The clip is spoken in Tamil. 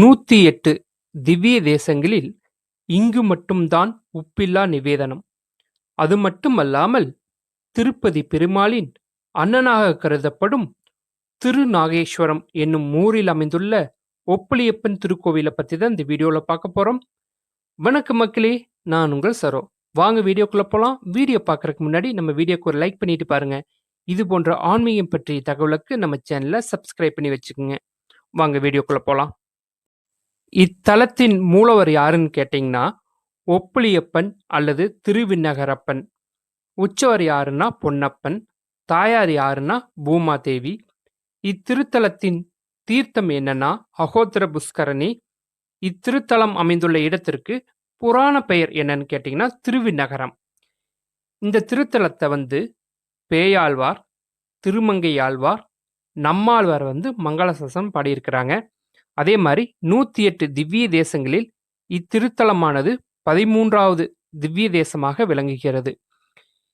நூத்தி எட்டு திவ்ய தேசங்களில் இங்கு மட்டும்தான் உப்பில்லா நிவேதனம். அது மட்டுமல்லாமல் திருப்பதி பெருமாளின் அண்ணனாக கருதப்படும் திருநாகேஸ்வரம் என்னும் ஊரில் அமைந்துள்ள ஒப்பளியப்பன் திருக்கோவிலை பற்றி தான் இந்த வீடியோவில் பார்க்க போகிறோம் வணக்கம் மக்களே நான் உங்கள் சரோ. வாங்க வீடியோக்குள்ளே போகலாம் வீடியோ பார்க்குறதுக்கு முன்னாடி நம்ம வீடியோக்கு ஒரு லைக் பண்ணிட்டு பாருங்கள் இது போன்ற ஆன்மீகம் பற்றிய தகவலுக்கு நம்ம சேனலை சப்ஸ்கிரைப் பண்ணி வச்சுக்கோங்க. வாங்க வீடியோக்குள்ளே போகலாம் இத்தலத்தின் மூலவர் யாருன்னு கேட்டிங்கன்னா ஒப்புளியப்பன் அல்லது திருவிண்ணகரப்பன். உச்சவர் யாருன்னா பொன்னப்பன் தாயார் யாருன்னா பூமாதேவி. இத்திருத்தலத்தின் தீர்த்தம் என்னன்னா அகோத்திர புஷ்கரணி இத்திருத்தலம் அமைந்துள்ள இடத்திற்கு புராண பெயர் என்னன்னு கேட்டிங்கன்னா திருவிநகரம் இந்த திருத்தலத்தை வந்து பேயாழ்வார் திருமங்கையாழ்வார் நம்மாழ்வார் வந்து மங்களசசம் பாடியிருக்கிறாங்க. அதே மாதிரி நூற்றி எட்டு திவ்ய தேசங்களில் இத்திருத்தலமானது பதிமூன்றாவது திவ்ய தேசமாக விளங்குகிறது.